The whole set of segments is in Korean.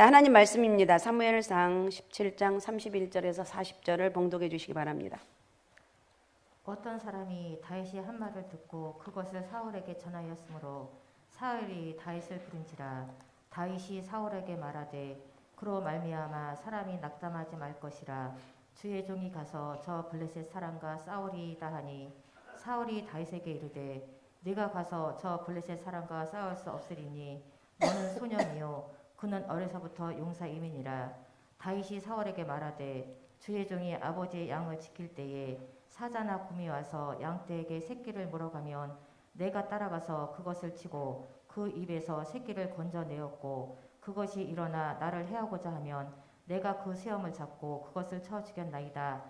자, 하나님 말씀입니다. 사무엘상 17장 31절에서 40절을 봉독해 주시기 바랍니다. 어떤 사람이 다윗이 한 말을 듣고 그것을 사울에게 전하였으므로 사울이 다윗을 부른지라 다윗이 사울에게 말하되 그로 말미암아 사람이 낙담하지 말 것이라 주의 종이 가서 저 블레셋 사람과 싸우리이다 하니 사울이 다윗에게 이르되 네가 가서 저 블레셋 사람과 싸울 수 없으리니 너는 소년이요 그는 어려서부터 용사임이니라 다윗이 사울에게 말하되 주의 종이 아버지의 양을 지킬 때에 사자나 곰이 와서 양떼에게 새끼를 물어가면 내가 따라가서 그것을 치고 그 입에서 새끼를 건져내었고 그것이 일어나 나를 해하고자 하면 내가 그 수염을 잡고 그것을 쳐 죽였나이다.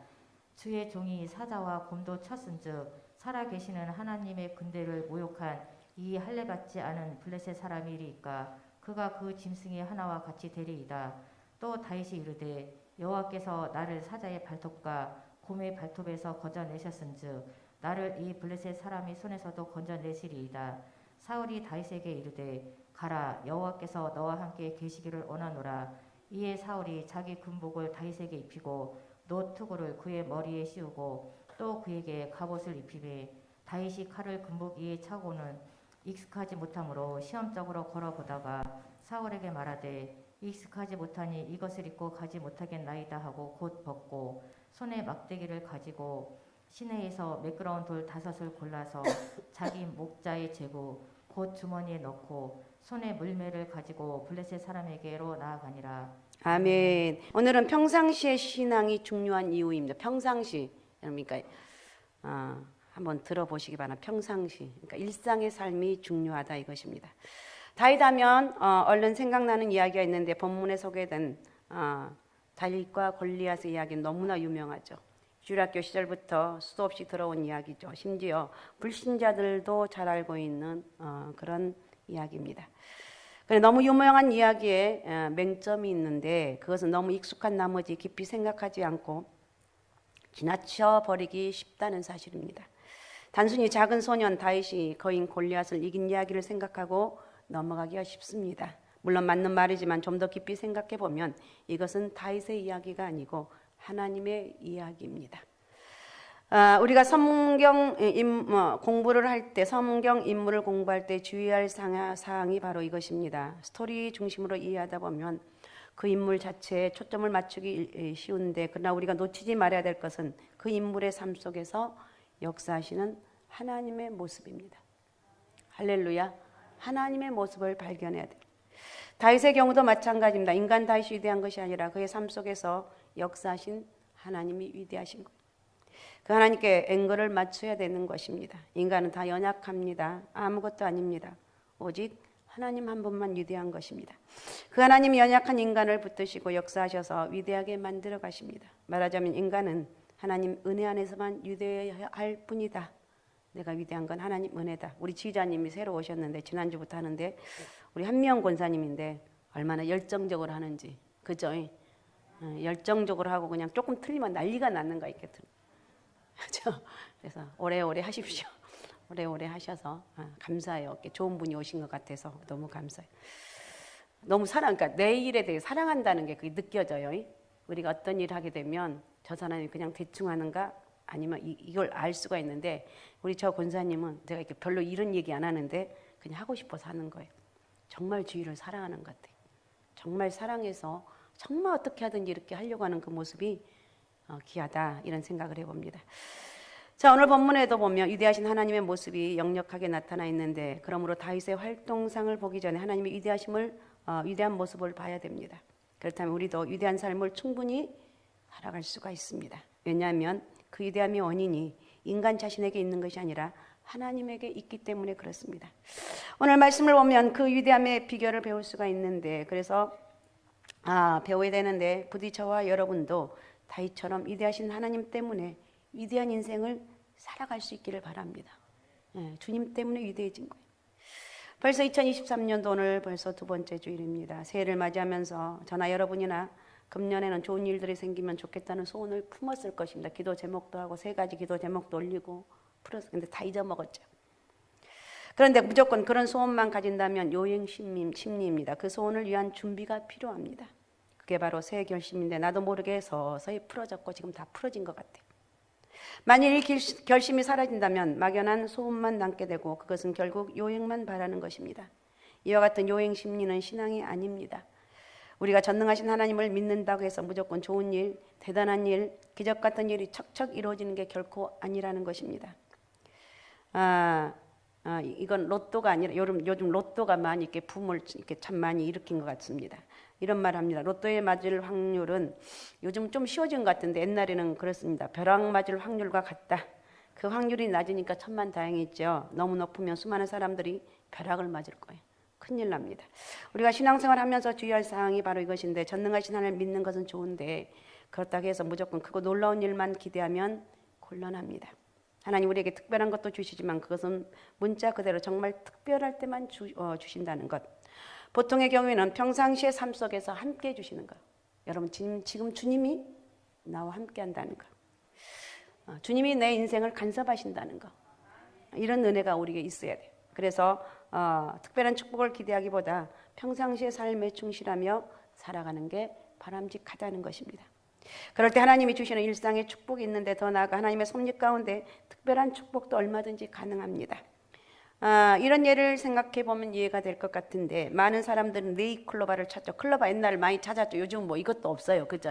주의 종이 사자와 곰도 쳤은즉 살아계시는 하나님의 군대를 모욕한 이 할례 같지 않은 블레셋 사람이리까 그가 그 짐승의 하나와 같이 되리이다. 또 다윗이 이르되 여호와께서 나를 사자의 발톱과 곰의 발톱에서 건져내셨은즉 나를 이 블레셋 사람의 손에서도 건져내시리이다. 사울이 다윗에게 이르되 가라 여호와께서 너와 함께 계시기를 원하노라. 이에 사울이 자기 군복을 다윗에게 입히고 노트구를 그의 머리에 씌우고 또 그에게 갑옷을 입히매 다윗이 칼을 군복 위에 차고는 익숙하지 못하므로 시험적으로 걸어보다가 사울에게 말하되 익숙하지 못하니 이것을 입고 가지 못하겠나이다 하고 곧 벗고 손에 막대기를 가지고 시내에서 매끄러운 돌 다섯을 골라서 자기 목자에 재고 곧 주머니에 넣고 손에 물매를 가지고 블레셋 사람에게로 나아가니라 아멘. 오늘은 평상시의 신앙이 중요한 이유입니다. 평상시. 그러니까 어, 한번 들어보시기 바랍니다. 평상시. 그러니까 일상의 삶이 중요하다 이것입니다. 다윗하면 어, 얼른 생각나는 이야기가 있는데 본문에 소개된 어, 다윗과 골리앗의 이야기는 너무나 유명하죠. 주일학교 시절부터 수도 없이 들어온 이야기죠. 심지어 불신자들도 잘 알고 있는 어, 그런 이야기입니다. 너무 유명한 이야기에 어, 맹점이 있는데 그것은 너무 익숙한 나머지 깊이 생각하지 않고 지나쳐 버리기 쉽다는 사실입니다. 단순히 작은 소년 다윗이 거인 골리앗을 이긴 이야기를 생각하고 넘어가기가 쉽습니다. 물론 맞는 말이지만 좀 더 깊이 생각해 보면 이것은 다윗의 이야기가 아니고 하나님의 이야기입니다. 아, 우리가 성경 임, 뭐, 공부를 할 때, 성경 인물을 공부할 때 주의할 상- 사항이 바로 이것입니다. 스토리 중심으로 이해하다 보면 그 인물 자체에 초점을 맞추기 쉬운데, 그러나 우리가 놓치지 말아야 될 것은 그 인물의 삶 속에서 역사하시는 하나님의 모습입니다. 할렐루야. 하나님의 모습을 발견해야 돼. 다윗의 경우도 마찬가지입니다. 인간 다윗이 위대한 것이 아니라 그의 삶 속에서 역사하신 하나님이 위대하신 것. 그 하나님께 앵거를 맞춰야 되는 것입니다. 인간은 다 연약합니다. 아무것도 아닙니다. 오직 하나님 한 분만 위대한 것입니다. 그 하나님이 연약한 인간을 붙드시고 역사하셔서 위대하게 만들어 가십니다. 말하자면 인간은 하나님 은혜 안에서만 위대할 뿐이다. 내가 위대한 건 하나님 은혜다. 우리 지휘자님이 새로 오셨는데 지난주부터 하는데 우리 한미영 권사님인데 얼마나 열정적으로 하는지 그죠? 어, 열정적으로 하고 그냥 조금 틀리면 난리가 났는 거 있겠든. 그렇죠? 그래서 오래오래 하십시오. 오래오래 하셔서 아, 감사해요. 좋은 분이 오신 것 같아서 너무 감사해요. 너무 사랑, 그러니까 내 일에 대해 사랑한다는 게 그게 느껴져요. 우리가 어떤 일을 하게 되면 저 사람이 그냥 대충 하는가 아니면 이, 이걸 알 수가 있는데 우리 저 권사님은 제가 이렇게 별로 이런 얘기 안 하는데 그냥 하고 싶어서 하는 거예요. 정말 주위를 사랑하는 것 같아요. 정말 사랑해서 정말 어떻게 하든지 이렇게 하려고 하는 그 모습이 어, 귀하다 이런 생각을 해봅니다. 자 오늘 본문에도 보면 위대하신 하나님의 모습이 역력하게 나타나 있는데 그러므로 다윗의 활동상을 보기 전에 하나님의 위대하심을 어, 위대한 모습을 봐야 됩니다. 그렇다면 우리도 위대한 삶을 충분히 살아갈 수가 있습니다. 왜냐하면 그 위대함의 원인이 인간 자신에게 있는 것이 아니라 하나님에게 있기 때문에 그렇습니다. 오늘 말씀을 보면 그 위대함의 비결을 배울 수가 있는데 그래서 아, 배워야 되는데 부디 저와 여러분도 다윗처럼 위대하신 하나님 때문에 위대한 인생을 살아갈 수 있기를 바랍니다. 예, 주님 때문에 위대해진 거예요. 벌써 2023년도 오늘 벌써 두 번째 주일입니다. 새해를 맞이하면서 저나 여러분이나 금년에는 좋은 일들이 생기면 좋겠다는 소원을 품었을 것입니다. 기도 제목도 하고 세 가지 기도 제목도 올리고 풀었어. 근데 다 잊어먹었죠. 그런데 무조건 그런 소원만 가진다면 요행 심리, 심리입니다. 그 소원을 위한 준비가 필요합니다. 그게 바로 새 결심인데 나도 모르게 서서히 풀어졌고 지금 다 풀어진 것 같아요. 만일 이 길- 결심이 사라진다면 막연한 소원만 남게 되고 그것은 결국 요행만 바라는 것입니다. 이와 같은 요행 심리는 신앙이 아닙니다. 우리가 전능하신 하나님을 믿는다고 해서 무조건 좋은 일, 대단한 일, 기적 같은 일이 척척 이루어지는 게 결코 아니라는 것입니다. 아, 아, 이- 이건 로또가 아니라 요즘, 요즘 로또가 많이 이렇게 붐을 이렇게 참 많이 일으킨 것 같습니다. 이런 말 합니다. 로또에 맞을 확률은 요즘 좀 쉬워진 것 같은데 옛날에는 그렇습니다. 벼락 맞을 확률과 같다. 그 확률이 낮으니까 천만 다행이죠. 너무 높으면 수많은 사람들이 벼락을 맞을 거예요. 큰일 납니다. 우리가 신앙생활 하면서 주의할 사항이 바로 이것인데 전능하신 하나님을 믿는 것은 좋은데 그렇다고 해서 무조건 크고 놀라운 일만 기대하면 곤란합니다. 하나님 우리에게 특별한 것도 주시지만 그것은 문자 그대로 정말 특별할 때만 주, 어, 주신다는 것. 보통의 경우에는 평상시의 삶 속에서 함께 해주시는 것. 여러분 지금, 지금 주님이 나와 함께 한다는 것. 어, 주님이 내 인생을 간섭하신다는 것. 이런 은혜가 우리에게 있어야 돼요. 그래서 어, 특별한 축복을 기대하기보다 평상시의 삶에 충실하며 살아가는 게 바람직하다는 것입니다. 그럴 때 하나님이 주시는 일상의 축복이 있는데 더 나아가 하나님의 섭리 가운데 특별한 축복도 얼마든지 가능합니다. 아, 이런 예를 생각해 보면 이해가 될 것 같은데 많은 사람들은 네이클로바를 찾죠. 클로바 옛날 많이 찾았죠. 요즘 뭐 이것도 없어요. 그죠?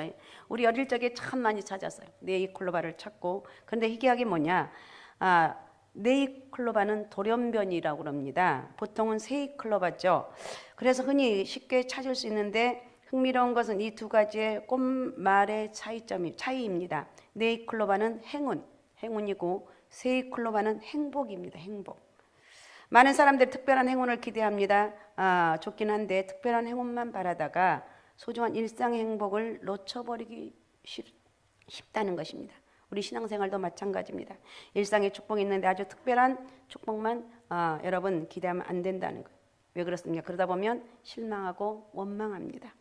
우리 어릴 적에 참 많이 찾았어요. 네이클로바를 찾고. 그런데 희귀하게 뭐냐? 아, 네이클로바는 돌연변이라고 그럽니다. 보통은 세이클로바죠. 그래서 흔히 쉽게 찾을 수 있는데 흥미로운 것은 이 두 가지의 꽃말의 차이점이 차이입니다. 네이클로바는 행운, 행운이고 세이클로바는 행복입니다. 행복. 많은 사람들이 특별한 행운을 기대합니다. 아, 좋긴 한데 특별한 행운만 바라다가 소중한 일상의 행복을 놓쳐버리기 쉽, 쉽다는 것입니다. 우리 신앙생활도 마찬가지입니다. 일상의 축복이 있는데 아주 특별한 축복만 아, 여러분 기대하면 안 된다는 거예요. 왜 그렇습니까? 그러다 보면 실망하고 원망합니다.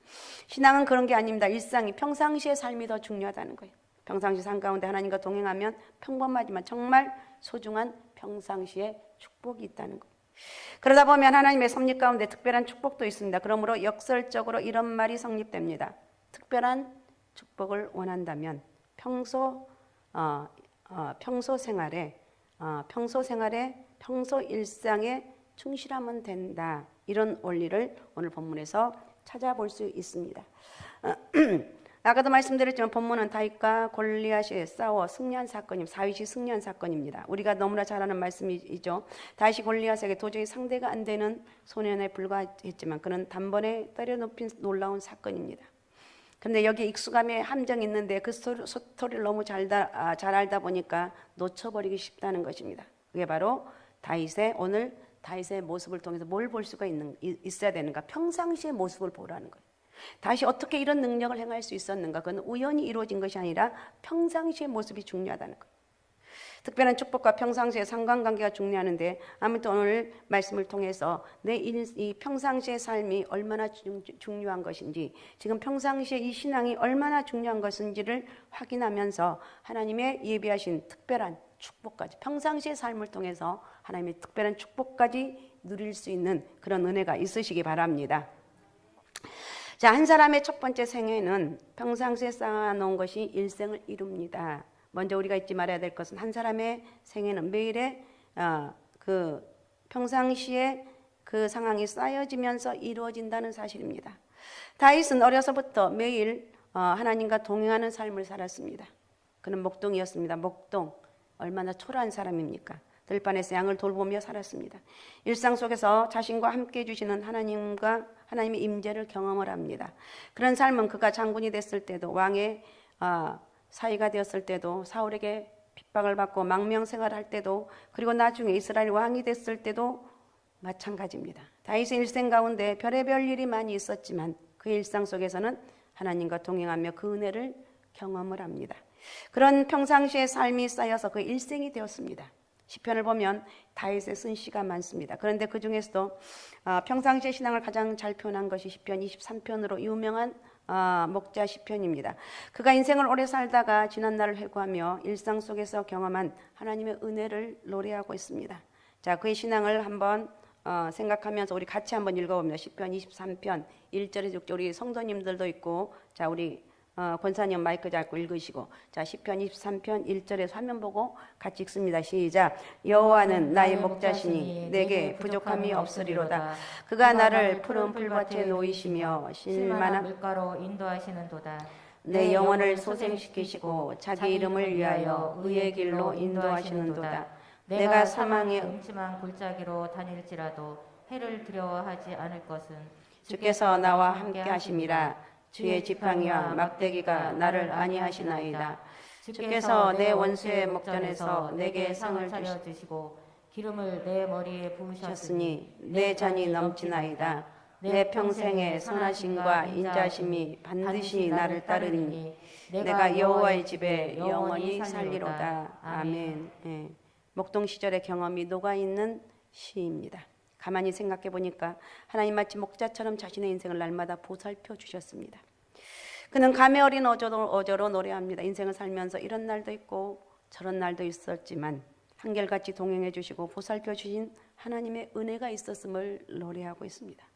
신앙은 그런 게 아닙니다. 일상이 평상시의 삶이 더 중요하다는 거예요. 평상시 삶 가운데 하나님과 동행하면 평범하지만 정말 소중한 평상시의 축복이 있다는 거예요. 그러다 보면 하나님의 섭리 가운데 특별한 축복도 있습니다. 그러므로 역설적으로 이런 말이 성립됩니다. 특별한 축복을 원한다면 평소 어, 어, 평소 생활에 어, 평소 생활에 평소 일상에 충실하면 된다. 이런 원리를 오늘 본문에서 찾아볼 수 있습니다. 아까도 말씀드렸지만 본문은 다윗과 골리앗이 싸워 승리한 사건임 사윗이 승리한 사건입니다. 우리가 너무나 잘 아는 말씀이죠. 다윗이 골리앗에게 도저히 상대가 안 되는 소년에 불과했지만 그는 단번에 때려눕힌 놀라운 사건입니다. 근데 여기 익숙함에 함정이 있는데 그 스토리, 스토리 를 너무 잘, 다, 아, 잘 알다 보니까 놓쳐버리기 쉽다는 것입니다. 그게 바로 다윗의 오늘 다윗의 모습을 통해서 뭘 볼 수가 있는, 이- 있어야 되는가? 평상시의 모습을 보라는 거예요. 다시 어떻게 이런 능력을 행할 수 있었는가? 그건 우연히 이루어진 것이 아니라 평상시의 모습이 중요하다는 거예요. 특별한 축복과 평상시의 상관관계가 중요하는데 아무튼 오늘 말씀을 통해서 내 이 평상시의 삶이 얼마나 중, 중요한 것인지 지금 평상시에 이 신앙이 얼마나 중요한 것인지를 확인하면서 하나님의 예비하신 특별한 축복까지 평상시의 삶을 통해서 하나님의 특별한 축복까지 누릴 수 있는 그런 은혜가 있으시기 바랍니다. 자, 한 사람의 첫 번째 생애는 평상시에 쌓아놓은 것이 일생을 이룹니다. 먼저 우리가 잊지 말아야 될 것은 한 사람의 생애는 매일의 어, 그 평상시에 그 상황이 쌓여지면서 이루어진다는 사실입니다. 다윗은 어려서부터 매일 어, 하나님과 동행하는 삶을 살았습니다. 그는 목동이었습니다. 목동 얼마나 초라한 사람입니까? 들판에서 양을 돌보며 살았습니다. 일상 속에서 자신과 함께 해주시는 하나님과 하나님의 임재를 경험을 합니다. 그런 삶은 그가 장군이 됐을 때도 왕의 아, 사이가 되었을 때도 사울에게 핍박을 받고 망명 생활할 때도 그리고 나중에 이스라엘 왕이 됐을 때도 마찬가지입니다. 다윗의 일생 가운데 별의별 일이 많이 있었지만 그 일상 속에서는 하나님과 동행하며 그 은혜를 경험을 합니다. 그런 평상시의 삶이 쌓여서 그 일생이 되었습니다. 시편을 보면 다윗의 쓴 시가 많습니다. 그런데 그 중에서도 아, 평상시의 신앙을 가장 잘 표현한 것이 시편 23편으로 유명한 아, 목자 시편입니다. 그가 인생을 오래 살다가 지난 날을 회고하며 일상 속에서 경험한 하나님의 은혜를 노래하고 있습니다. 자, 그의 신앙을 한번 어, 생각하면서 우리 같이 한번 읽어봅니다. 10편 23편 1절에 6절 우리 성도님들도 있고 자, 우리 어, 권사님 마이크 잡고 읽으시고 자 10편 23편 1절에서 화면 보고 같이 읽습니다. 시작 여호와는 나의 목자시니 내게 부족함이 없으리로다. 그가 나를 푸른 풀밭에 놓이시며 실만한 물가로 인도하시는 도다. 내 영혼을 소생시키시고 자기 이름을 위하여 의의 길로 인도하시는 도다. 내가 사망의 음침한 골짜기로 다닐지라도 해를 두려워하지 않을 것은 주께서 나와 함께 하심이라 주의 지팡이와 막대기가 나를 안위하시나이다. 주께서 내 원수의 목전에서 내게 상을 차려 주시고 기름을 내 머리에 부으셨으니 내 잔이 넘치나이다. 내 평생의 선하심과 인자심이 반드시 나를 따르니 내가 여호와의 집에 영원히 살리로다. 아멘. 예. 목동 시절의 경험이 녹아 있는 시입니다. 가만히 생각해 보니까 하나님 마치 목자처럼 자신의 인생을 날마다 보살펴 주셨습니다. 그는 감회 어린 어조로, 어조로 노래합니다. 인생을 살면서 이런 날도 있고 저런 날도 있었지만 한결같이 동행해 주시고 보살펴 주신 하나님의 은혜가 있었음을 노래하고 있습니다.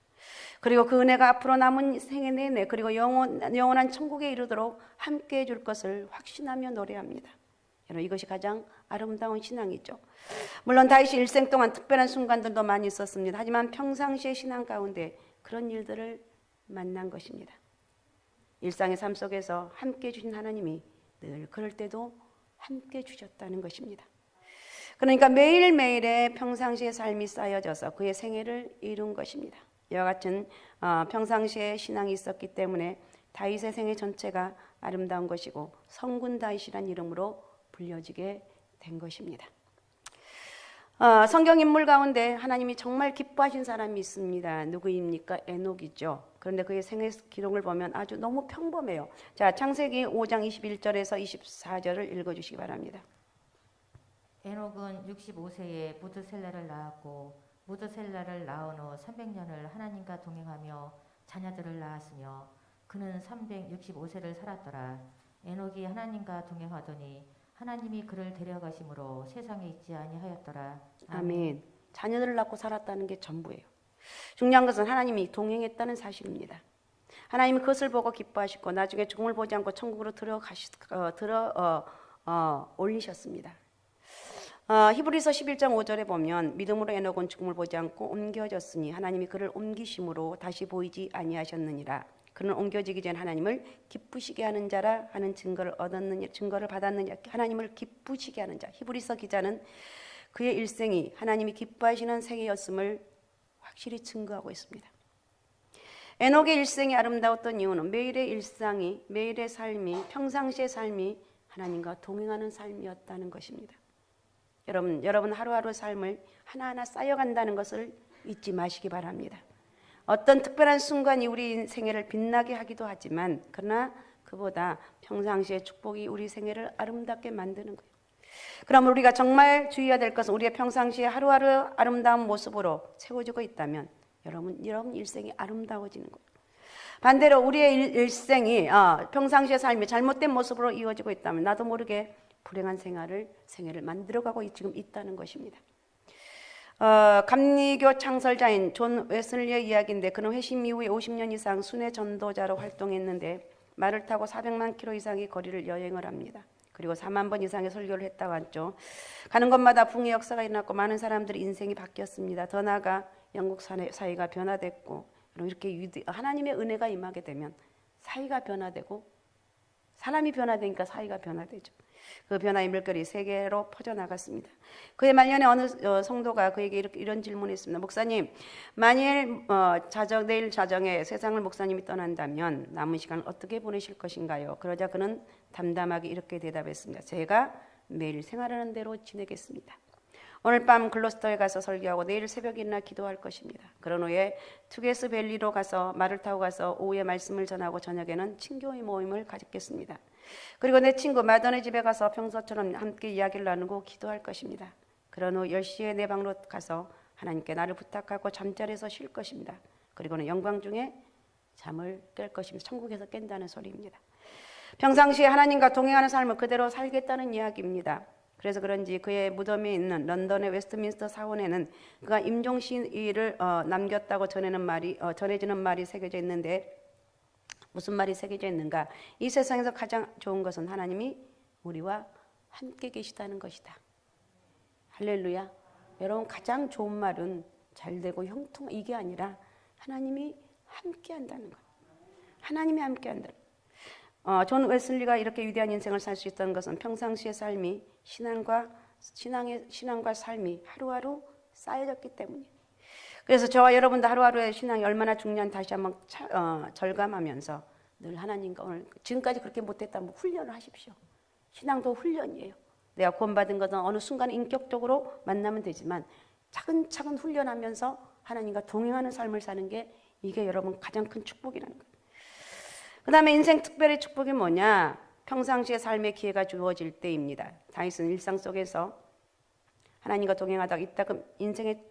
그리고 그 은혜가 앞으로 남은 생애 내내 그리고 영원, 영원한 천국에 이르도록 함께 해줄 것을 확신하며 노래합니다. 여러분 이것이 가장 아름다운 신앙이죠. 물론 다윗이 일생 동안 특별한 순간들도 많이 있었습니다. 하지만 평상시의 신앙 가운데 그런 일들을 만난 것입니다. 일상의 삶 속에서 함께 해주신 하나님이 늘 그럴 때도 함께 해주셨다는 것입니다. 그러니까 매일매일의 평상시의 삶이 쌓여져서 그의 생애를 이룬 것입니다. 이와 같은 어, 평상시의 신앙이 있었기 때문에 다윗의 생애 전체가 아름다운 것이고 성군 다윗이란 이름으로 불려지게 된 것입니다. 어, 성경 인물 가운데 하나님이 정말 기뻐하신 사람이 있습니다. 누구입니까? 에녹이죠. 그런데 그의 생애 기록을 보면 아주 너무 평범해요. 자, 창세기 5장 21절에서 24절을 읽어 주시기 바랍니다. 에녹은 65세에 무드셀라를 낳았고 무드셀라를 낳은 후 300년을 하나님과 동행하며 자녀들을 낳았으며 그는 365세를 살았더라. 에녹이 하나님과 동행하더니 하나님이 그를 데려가심으로 세상에 있지 아니하였더라. 아멘. 자녀들을 낳고 살았다는 게 전부예요. 중요한 것은 하나님이 동행했다는 사실입니다. 하나님이 그것을 보고 기뻐하시고 나중에 죽음을 보지 않고 천국으로 들어가시 어, 들어 어, 어, 올리셨습니다. 어, 히브리서 11장 5절에 보면 믿음으로 에녹은 죽음을 보지 않고 옮겨졌으니 하나님이 그를 옮기심으로 다시 보이지 아니하셨느니라. 그는 옮겨지기 전 하나님을 기쁘시게 하는 자라 하는 증거를 얻었느냐 증거를 받았느냐 하나님을 기쁘시게 하는 자. 히브리서 기자는 그의 일생이 하나님이 기뻐하시는 생애였음을 확실히 증거하고 있습니다. 에녹의 일생이 아름다웠던 이유는 매일의 일상이 매일의 삶이 평상시의 삶이 하나님과 동행하는 삶이었다는 것입니다. 여러분, 여러분 하루하루 삶을 하나하나 쌓여간다는 것을 잊지 마시기 바랍니다. 어떤 특별한 순간이 우리 생애를 빛나게 하기도 하지만 그러나 그보다 평상시의 축복이 우리 생애를 아름답게 만드는 거예요. 그럼 우리가 정말 주의해야 될 것은 우리의 평상시에 하루하루 아름다운 모습으로 채워지고 있다면 여러분 여러분 일생이 아름다워지는 거예요. 반대로 우리의 일, 일생이 어, 평상시의 삶이 잘못된 모습으로 이어지고 있다면 나도 모르게 불행한 생활을 생애를 만들어가고 지금 있다는 것입니다. 어, 감리교 창설자인 존 웨슬리의 이야기인데 그는 회심 이후에 50년 이상 순회 전도자로 활동했는데 말을 타고 400만 킬로 이상의 거리를 여행을 합니다. 그리고 4만 번 이상의 설교를 했다고 하죠. 가는 곳마다 붕의 역사가 일어났고 많은 사람들의 인생이 바뀌었습니다. 더 나아가 영국 사회가 변화됐고 이렇게 하나님의 은혜가 임하게 되면 사회가 변화되고 사람이 변화되니까 사회가 변화되죠. 그 변화의 물결이 세계로 퍼져나갔습니다. 그의 말년에 어느 어, 성도가 그에게 이런 질문했습니다. 목사님, 만일 어, 자정 내일 자정에 세상을 목사님이 떠난다면 남은 시간을 어떻게 보내실 것인가요? 그러자 그는 담담하게 이렇게 대답했습니다. 제가 매일 생활하는 대로 지내겠습니다. 오늘 밤 글로스터에 가서 설교하고 내일 새벽에 일어나 기도할 것입니다. 그런 후에 투게스 밸리로 가서 말을 타고 가서 오후에 말씀을 전하고 저녁에는 친교의 모임을 가졌겠습니다. 그리고 내 친구 마던의 집에 가서 평소처럼 함께 이야기를 나누고 기도할 것입니다. 그런 후 10시에 내 방으로 가서 하나님께 나를 부탁하고 잠자리에서 쉴 것입니다. 그리고는 영광 중에 잠을 깰 것입니다. 천국에서 깬다는 소리입니다. 평상시에 하나님과 동행하는 삶을 그대로 살겠다는 이야기입니다. 그래서 그런지 그의 무덤이 있는 런던의 웨스트민스터 사원에는 그가 임종 시를 어, 남겼다고 전해는 말이 어, 전해지는 말이 새겨져 있는데 무슨 말이 새겨져 있는가? 이 세상에서 가장 좋은 것은 하나님이 우리와 함께 계시다는 것이다. 할렐루야. 여러분 가장 좋은 말은 잘 되고 형통 이게 아니라 하나님이 함께 한다는 것. 하나님이 함께 한다는 것. 어, 존 웨슬리가 이렇게 위대한 인생을 살 수 있다는 것은 평상시의 삶이 신앙과 신앙의 신앙과 삶이 하루하루 쌓여졌기 때문이에요. 그래서 저와 여러분도 하루하루의 신앙이 얼마나 중요한 다시 한번 차- 어, 절감하면서 늘 하나님과 오늘 지금까지 그렇게 못했다면 훈련을 하십시오. 신앙도 훈련이에요. 내가 구원받은 것은 어느 순간 인격적으로 만나면 되지만 차근차근 훈련하면서 하나님과 동행하는 삶을 사는 게 이게 여러분 가장 큰 축복이라는 거예요. 그 다음에 인생 특별히 축복이 뭐냐? 평상시의 삶의 기회가 주어질 때입니다. 다윗은 일상 속에서 하나님과 동행하다가 이따금 인생의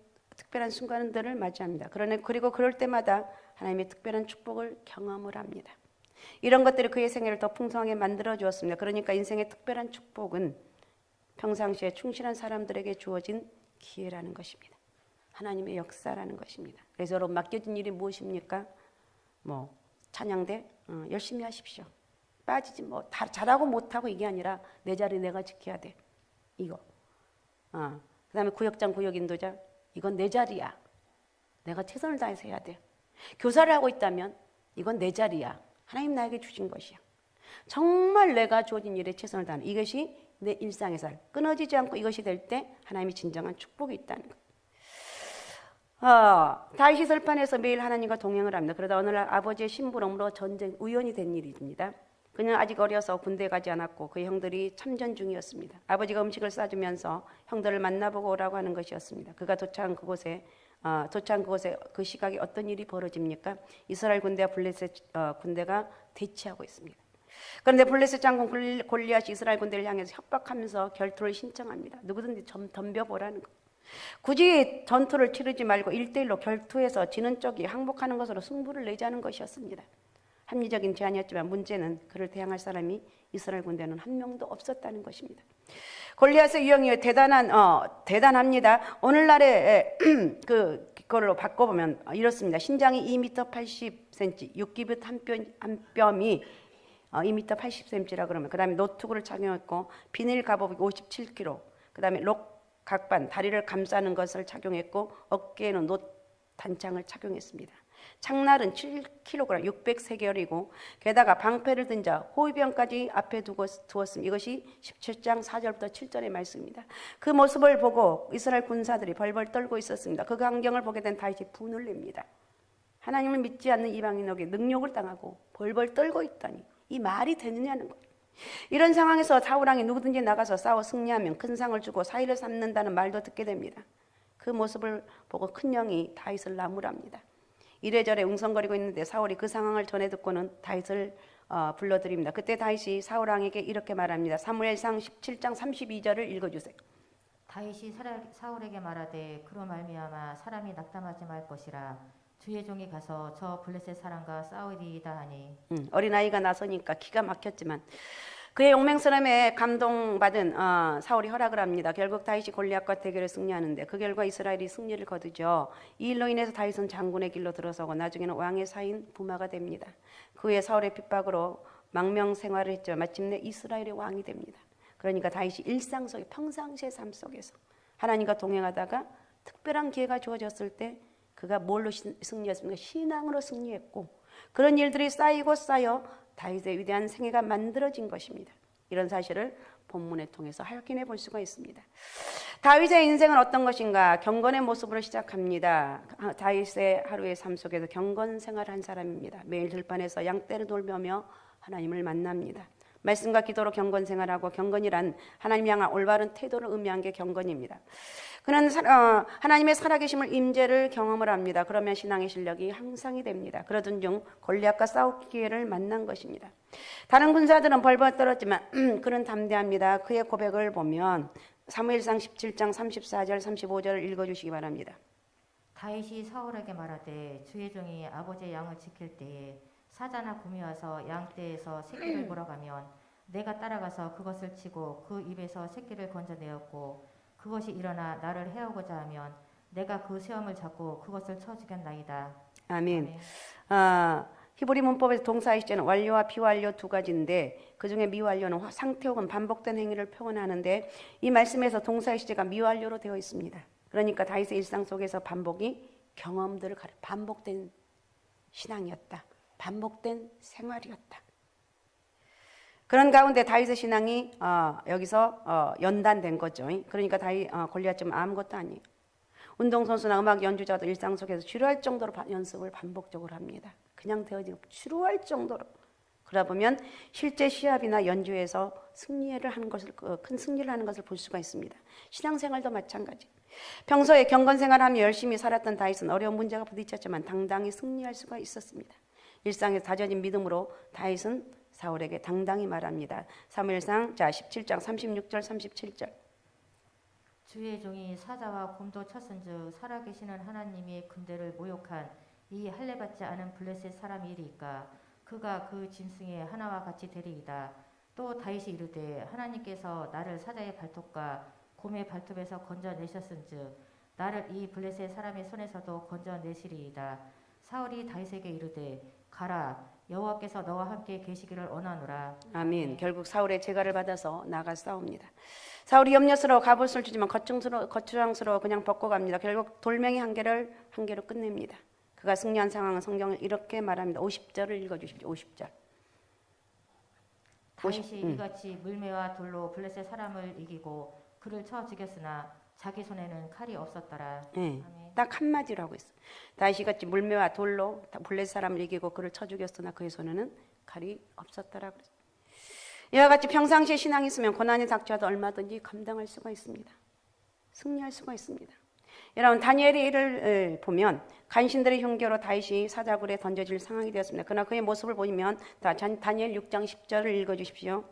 특별한 순간들을 맞이합니다. 그러네 그리고 그럴 때마다 하나님의 특별한 축복을 경험을 합니다. 이런 것들이 그의 생애를 더 풍성하게 만들어 주었습니다. 그러니까 인생의 특별한 축복은 평상시에 충실한 사람들에게 주어진 기회라는 것입니다. 하나님의 역사라는 것입니다. 그래서 여러분 맡겨진 일이 무엇입니까? 뭐 찬양대 어, 열심히 하십시오. 빠지지 뭐 다, 잘하고 못하고 이게 아니라 내 자리 내가 지켜야 돼. 이거. 어. 그다음에 구역장 구역 인도자 이건 내 자리야. 내가 최선을 다해서 해야 돼. 교사를 하고 있다면 이건 내 자리야. 하나님 나에게 주신 것이야. 정말 내가 주어진 일에 최선을 다하는 이것이 내 일상의 삶. 끊어지지 않고 이것이 될 때 하나님이 진정한 축복이 있다는 것. 어, 다윗이 설판에서 매일 하나님과 동행을 합니다. 그러다 어느 날 아버지의 심부름으로 전쟁 우연히 된 일입니다. 그는 아직 어려서 군대에 가지 않았고 그의 형들이 참전 중이었습니다. 아버지가 음식을 싸주면서 형들을 만나보고 오라고 하는 것이었습니다. 그가 도착한 그곳에 어, 도착한 그곳에 그 시각에 어떤 일이 벌어집니까? 이스라엘 군대와 블레셋 어, 군대가 대치하고 있습니다. 그런데 블레셋 장군 골리- 골리앗이 이스라엘 군대를 향해서 협박하면서 결투를 신청합니다. 누구든지 좀 덤벼보라는 거. 굳이 전투를 치르지 말고 일대일로 결투해서 지는 쪽이 항복하는 것으로 승부를 내자는 것이었습니다. 합리적인 제안이었지만 문제는 그를 대항할 사람이 이스라엘 군대는 한 명도 없었다는 것입니다. 골리앗의 유형이 대단한 어 대단합니다. 오늘날의 그 그걸로 바꿔보면 이렇습니다. 신장이 2m 80cm, 6기빗 한, 뼘, 한 뼘이 어, 2m 80cm라 그러면 그 다음에 노트구를 착용했고 비닐 갑옷이 57kg, 그 다음에 록 각반 다리를 감싸는 것을 착용했고 어깨에는 노 단창을 착용했습니다. 창날은 7kg, 603개월이고 게다가 방패를 든 자 호위병까지 앞에 두고 두었음. 이것이 17장 4절부터 7절의 말씀입니다. 그 모습을 보고 이스라엘 군사들이 벌벌 떨고 있었습니다. 그 광경을 보게 된 다윗이 분을 냅니다. 하나님을 믿지 않는 이방인에게 능욕을 당하고 벌벌 떨고 있다니 이 말이 되느냐는 거예요. 이런 상황에서 사우랑이 누구든지 나가서 싸워 승리하면 큰 상을 주고 사이를 삼는다는 말도 듣게 됩니다. 그 모습을 보고 큰 영이 다윗을 나무랍니다. 이래저래 웅성거리고 있는데 사울이 그 상황을 전해 듣고는 다윗을 어, 불러드립니다. 그때 다윗이 사울 왕에게 이렇게 말합니다. 사무엘상 17장 32절을 읽어주세요. 다윗이 사울에게 말하되 그로 말미암아 사람이 낙담하지 말 것이라 주의 종이 가서 저 블레셋 사람과 싸우리이다 하니 음, 어린아이가 나서니까 기가 막혔지만 그의 용맹스러움에 감동받은 어, 사울이 허락을 합니다. 결국 다윗이 골리앗과 대결을 승리하는데 그 결과 이스라엘이 승리를 거두죠. 이 일로 인해서 다윗은 장군의 길로 들어서고 나중에는 왕의 사인 부마가 됩니다. 그 후에 사울의 핍박으로 망명 생활을 했죠. 마침내 이스라엘의 왕이 됩니다. 그러니까 다윗이 일상 속에 평상시의 삶 속에서 하나님과 동행하다가 특별한 기회가 주어졌을 때 그가 뭘로 신- 승리했습니까? 신앙으로 승리했고 그런 일들이 쌓이고 쌓여 다윗의 위대한 생애가 만들어진 것입니다. 이런 사실을 본문을 통해서 확인해 볼 수가 있습니다. 다윗의 인생은 어떤 것인가? 경건의 모습으로 시작합니다. 아, 다윗의 하루의 삶 속에서 경건 생활을 한 사람입니다. 매일 들판에서 양떼를 돌보며 하나님을 만납니다. 말씀과 기도로 경건 생활하고 경건이란 하나님 향한 올바른 태도를 의미한 게 경건입니다. 그는 사- 어, 하나님의 살아계심을 임재를 경험을 합니다. 그러면 신앙의 실력이 향상이 됩니다. 그러던 중 골리앗과 싸울 기회를 만난 것입니다. 다른 군사들은 벌벌 떨었지만 그는 담대합니다. 그의 고백을 보면 사무엘상 17장 34절 35절을 읽어주시기 바랍니다. 다윗이 사울에게 말하되 주의 종이 아버지의 양을 지킬 때에 사자나 곰이 와서 양떼에서 새끼를 몰아가면 내가 따라가서 그것을 치고 그 입에서 새끼를 건져내었고 그것이 일어나 나를 해오고자 하면 내가 그 수염을 잡고 그것을 쳐 죽였나이다. 아멘. 아, 히브리 문법에서 동사의 시제는 완료와 비완료 두 가지인데 그 중에 미완료는 화- 상태 혹은 반복된 행위를 표현하는데 이 말씀에서 동사의 시제가 미완료로 되어 있습니다. 그러니까 다윗의 일상 속에서 반복이 경험들을 가려 반복된 신앙이었다. 반복된 생활이었다. 그런 가운데 다윗의 신앙이 어, 여기서 어, 연단된 거죠. 그러니까 다윗 어, 골리앗좀 아무것도 아니에요. 운동선수나 음악 연주자도 일상 속에서 지루할 정도로 바- 연습을 반복적으로 합니다. 그냥 되어지고 지루할 정도로. 그러다 보면 실제 시합이나 연주에서 승리를 하는 것을 어, 큰 승리를 하는 것을 볼 수가 있습니다. 신앙생활도 마찬가지. 평소에 경건생활하며 열심히 살았던 다윗은 어려운 문제가 부딪혔지만 당당히 승리할 수가 있었습니다. 일상에서 다져진 믿음으로 다윗은 사울에게 당당히 말합니다. 사무엘상 자 17장 36절 37절. 주의 종이 사자와 곰도 쳤은즉 살아계시는 하나님의 군대를 모욕한 이 할례받지 않은 블레셋 사람이리까 그가 그 짐승의 하나와 같이 되리이다. 또 다윗이 이르되 하나님께서 나를 사자의 발톱과 곰의 발톱에서 건져내셨은즉 나를 이 블레셋 사람의 손에서도 건져내시리이다. 사울이 다윗에게 이르되 가라 여호와께서 너와 함께 계시기를 원하노라. 아멘. 결국 사울의 제가를 받아서 나가 싸웁니다. 사울이 염려스러워 갑옷을 주지만 거충스러워, 거추장스러워 그냥 벗고 갑니다. 결국 돌멩이 한 개를 한 개로 끝냅니다. 그가 승리한 상황은 성경을 이렇게 말합니다. 50절을 읽어 주십시오. 50절. 다윗이 음. 이같이 물매와 돌로 블레셋 사람을 이기고 그를 쳐 죽였으나 자기 손에는 칼이 없었더라. 네. 딱 한마디로 하고 있어. 다윗이 같이 물매와 돌로 블레 사람을 이기고 그를 쳐 죽였으나 그의 손에는 칼이 없었더라. 이와 같이 평상시에 신앙이 있으면 고난이 닥쳐도 얼마든지 감당할 수가 있습니다. 승리할 수가 있습니다. 여러분 다니엘의 일을 에, 보면 간신들의 흉계로 다윗이 사자굴에 던져질 상황이 되었습니다. 그러나 그의 모습을 보면 다 다니엘 6장 10절을 읽어 주십시오.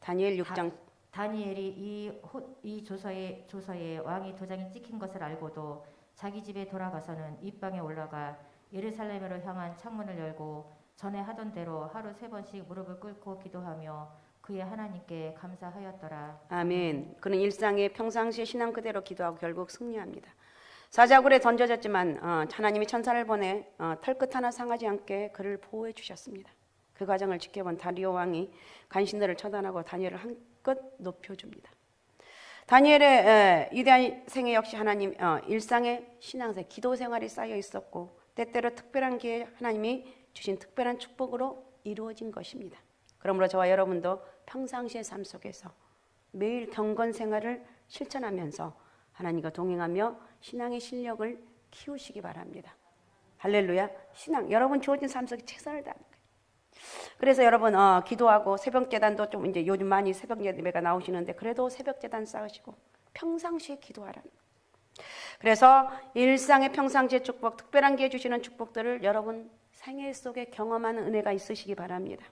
다니엘 6장 다니엘이 이, 호, 이 조서에, 조서에 왕이 도장이 찍힌 것을 알고도 자기 집에 돌아가서는 입방에 올라가 예루살렘으로 향한 창문을 열고 전에 하던 대로 하루 세 번씩 무릎을 꿇고 기도하며 그의 하나님께 감사하였더라. 아멘. 그는 일상의 평상시의 신앙 그대로 기도하고 결국 승리합니다. 사자굴에 던져졌지만 어, 하나님이 천사를 보내 어, 털끝 하나 상하지 않게 그를 보호해 주셨습니다. 그 과정을 지켜본 다리오 왕이 간신들을 처단하고 다니엘을 한 껏 높여줍니다. 다니엘의 에, 위대한 생애 역시 하나님 어, 일상의 신앙생 기도 생활이 쌓여 있었고 때때로 특별한 기회 하나님이 주신 특별한 축복으로 이루어진 것입니다. 그러므로 저와 여러분도 평상시의 삶 속에서 매일 경건 생활을 실천하면서 하나님과 동행하며 신앙의 실력을 키우시기 바랍니다. 할렐루야. 신앙 여러분 주어진 삶 속에 최선을 거예요. 그래서 여러분 어, 기도하고 새벽 재단도 좀 이제 요즘 많이 새벽 예배가 나오시는데 그래도 새벽 재단 쌓으시고 평상시에 기도하라는. 그래서 일상의 평상시의 축복, 특별한 기회 주시는 축복들을 여러분 생애 속에 경험하는 은혜가 있으시기 바랍니다.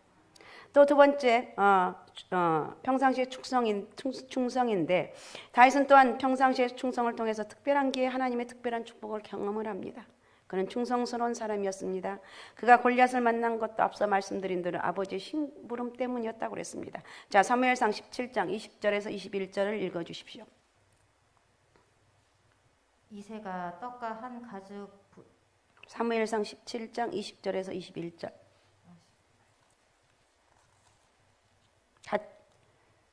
또 두 번째 어, 어, 평상시의 충성인 충, 충성인데 다윗은 또한 평상시의 충성을 통해서 특별한 기회 하나님의 특별한 축복을 경험을 합니다. 그는 충성스러운 사람이었습니다. 그가 골리앗을 만난 것도 앞서 말씀드린 대로 아버지의 심부름 때문이었다고 그랬습니다. 자, 사무엘상 17장 20절에서 21절을 읽어 주십시오. 이새가 떡과 한 가죽 부- 사무엘상 17장 20절에서 21절. 가,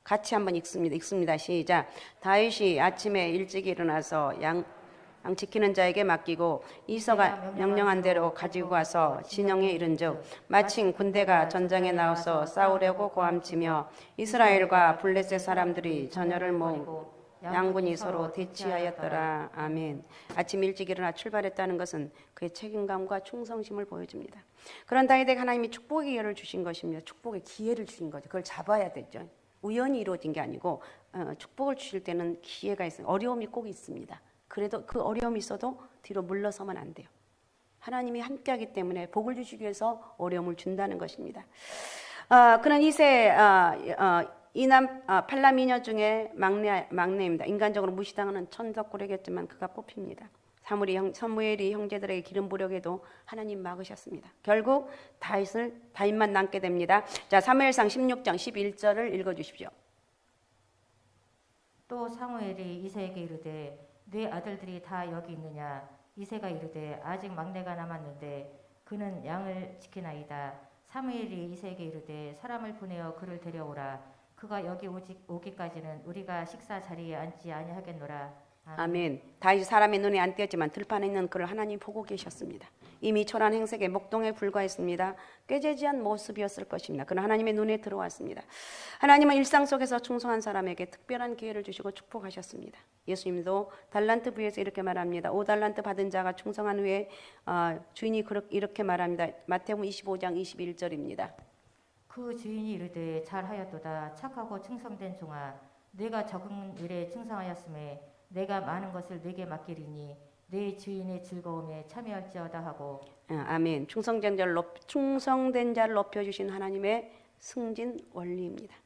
같이 한번 읽습니다. 읽습니다. 시작. 다윗이 아침에 일찍 일어나서 양, 양 지키는 자에게 맡기고 이서가 명령한 대로 가지고 가서 진영에 이른즉 마침 군대가 전장에 나와서 싸우려고 고함치며 이스라엘과 블레셋 사람들이 전열을 모으고 양군이 서로 대치하였더라. 아멘. 아침 일찍 일어나 출발했다는 것은 그의 책임감과 충성심을 보여줍니다. 그런 다윗에게 하나님이 축복의 기회를 주신 것입니다. 축복의 기회를 주신 거죠. 그걸 잡아야 되죠. 우연히 이루어진 게 아니고 어, 축복을 주실 때는 기회가 있어요. 어려움이 꼭 있습니다. 그래도 그 어려움이 있어도 뒤로 물러서면 안 돼요. 하나님이 함께하기 때문에 복을 주시기 위해서 어려움을 준다는 것입니다. 어, 그는 이세 어, 어, 이남 어, 팔라 미녀 중에 막내 막내입니다. 인간적으로 무시당하는 천덕꾸레겠지만 그가 뽑힙니다. 사무엘이, 형, 사무엘이 형제들에게 기름 부려게도 하나님 막으셨습니다. 결국 다윗을 다윗만 남게 됩니다. 자, 사무엘상 16장 11절을 읽어 주십시오. 또 사무엘이 이세에게 이르되 네 아들들이 다 여기 있느냐? 이세가 이르되 아직 막내가 남았는데 그는 양을 지키나이다. 사무엘이 이세에게 이르되 사람을 보내어 그를 데려오라. 그가 여기 오지, 오기까지는 우리가 식사 자리에 앉지 아니하겠노라. 아멘. 다윗이 사람의 눈에 안 띄었지만 들판에 있는 그를 하나님 보고 계셨습니다. 이미 초란 행색에 목동에 불과했습니다. 꾀재지한 모습이었을 것입니다. 그는 하나님의 눈에 들어왔습니다. 하나님은 일상 속에서 충성한 사람에게 특별한 기회를 주시고 축복하셨습니다. 예수님도 달란트 부에서 이렇게 말합니다. 오 달란트 받은 자가 충성한 후에 어, 주인이 이렇게 말합니다. 마태복음 25장 21절입니다. 그 주인이 이르되 잘하였도다 착하고 충성된 종아 내가 적은 일에 충성하였음에 내가 많은 것을 내게 맡기리니 내 주인의 즐거움에 참여할지어다 하고 어, 아멘. 충성된 자를 높, 충성된 자를 높여 주신 하나님의 승진 원리입니다.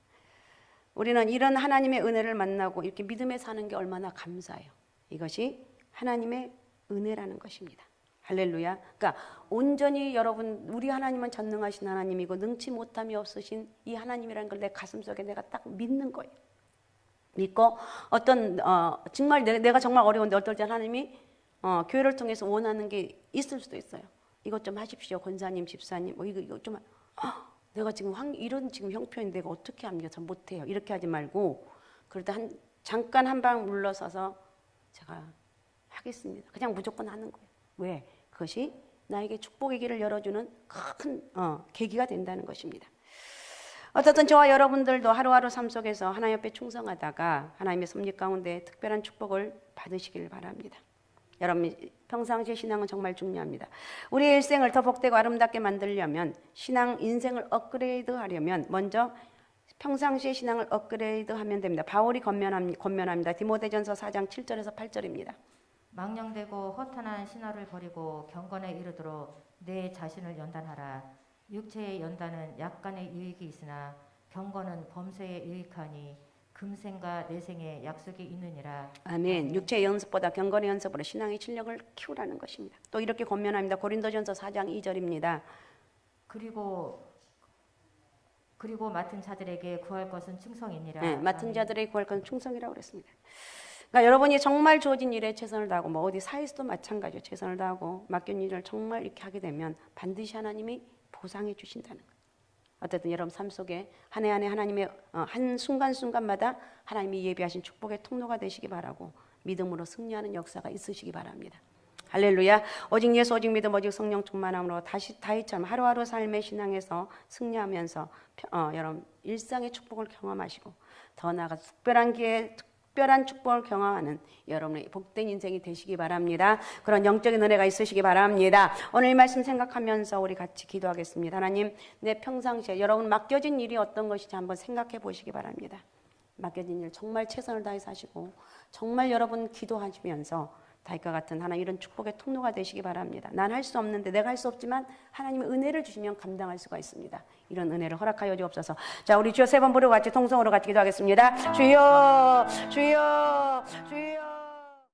우리는 이런 하나님의 은혜를 만나고 이렇게 믿음에 사는 게 얼마나 감사해요. 이것이 하나님의 은혜라는 것입니다. 할렐루야. 그러니까 온전히 여러분 우리 하나님은 전능하신 하나님이고 능치 못함이 없으신 이 하나님이라는 걸 내 가슴 속에 내가 딱 믿는 거예요. 믿고 어떤 어, 정말 내, 내가 정말 어려운데 어떨 때 하나님이 어, 교회를 통해서 원하는 게 있을 수도 있어요. 이것 좀 하십시오, 권사님, 집사님. 뭐 이거 이거 좀 하- 내가 지금 황, 이런 지금 형편인데 내가 어떻게 합니까? 전 못해요. 이렇게 하지 말고 그러다 한 잠깐 한 방 물러서서 제가 하겠습니다. 그냥 무조건 하는 거예요. 왜? 그것이 나에게 축복의 길을 열어주는 큰 어, 계기가 된다는 것입니다. 어떻든 저와 여러분들도 하루하루 삶 속에서 하나님 옆에 충성하다가 하나님의 섭리 가운데 특별한 축복을 받으시길 바랍니다. 여러분 평상시에 신앙은 정말 중요합니다. 우리의 일생을 더 복되고 아름답게 만들려면 신앙 인생을 업그레이드하려면 먼저 평상시의 신앙을 업그레이드하면 됩니다. 바울이 권면합니다. 권면합니다. 디모데전서 4장 7절에서 8절입니다. 망령되고 허탄한 신화를 버리고 경건에 이르도록 내 자신을 연단하라. 육체의 연단은 약간의 유익이 있으나 경건은 범세에 유익하니 금생과 내생에 약속이 있느니라. 아멘. 육체의 연습보다 경건의 연습으로 신앙의 실력을 키우라는 것입니다. 또 이렇게 권면합니다. 고린도전서 4장 2절입니다. 그리고 그리고 맡은 자들에게 구할 것은 충성이니라. 네, 맡은. 자들에게 구할 건 충성이라고 그랬습니다. 그러니까 여러분이 정말 주어진 일에 최선을 다하고 뭐 어디 사회에서도 마찬가지로 최선을 다하고 맡긴 일을 정말 이렇게 하게 되면 반드시 하나님이 보상해 주신다는 거예요. 어쨌든 여러분 삶 속에 한 해 한 해 하나님의 어, 한 순간 순간마다 하나님이 예비하신 축복의 통로가 되시기 바라고 믿음으로 승리하는 역사가 있으시기 바랍니다. 할렐루야. 오직 예수 오직 믿음 오직 성령 충만함으로 다시 다이처럼 하루하루 삶의 신앙에서 승리하면서 펴- 어, 여러분 일상의 축복을 경험하시고 더 나아가 특별한 기회 특별한 축복을 경험하는 여러분의 복된 인생이 되시기 바랍니다. 그런 영적인 은혜가 있으시기 바랍니다. 오늘 이 말씀 생각하면서 우리 같이 기도하겠습니다. 하나님, 내 평상시에 여러분 맡겨진 일이 어떤 것인지 한번 생각해 보시기 바랍니다. 맡겨진 일 정말 최선을 다해서 하시고 정말 여러분 기도하시면서 다윗과 같은 하나님 이런 축복의 통로가 되시기 바랍니다. 난 할 수 없는데 내가 할 수 없지만 하나님의 은혜를 주시면 감당할 수가 있습니다. 이런 은혜를 허락하여 주옵소서. 자, 우리 주여 세 번 부르고 같이 통성으로 같이 기도하겠습니다. 주여, 주여, 주여.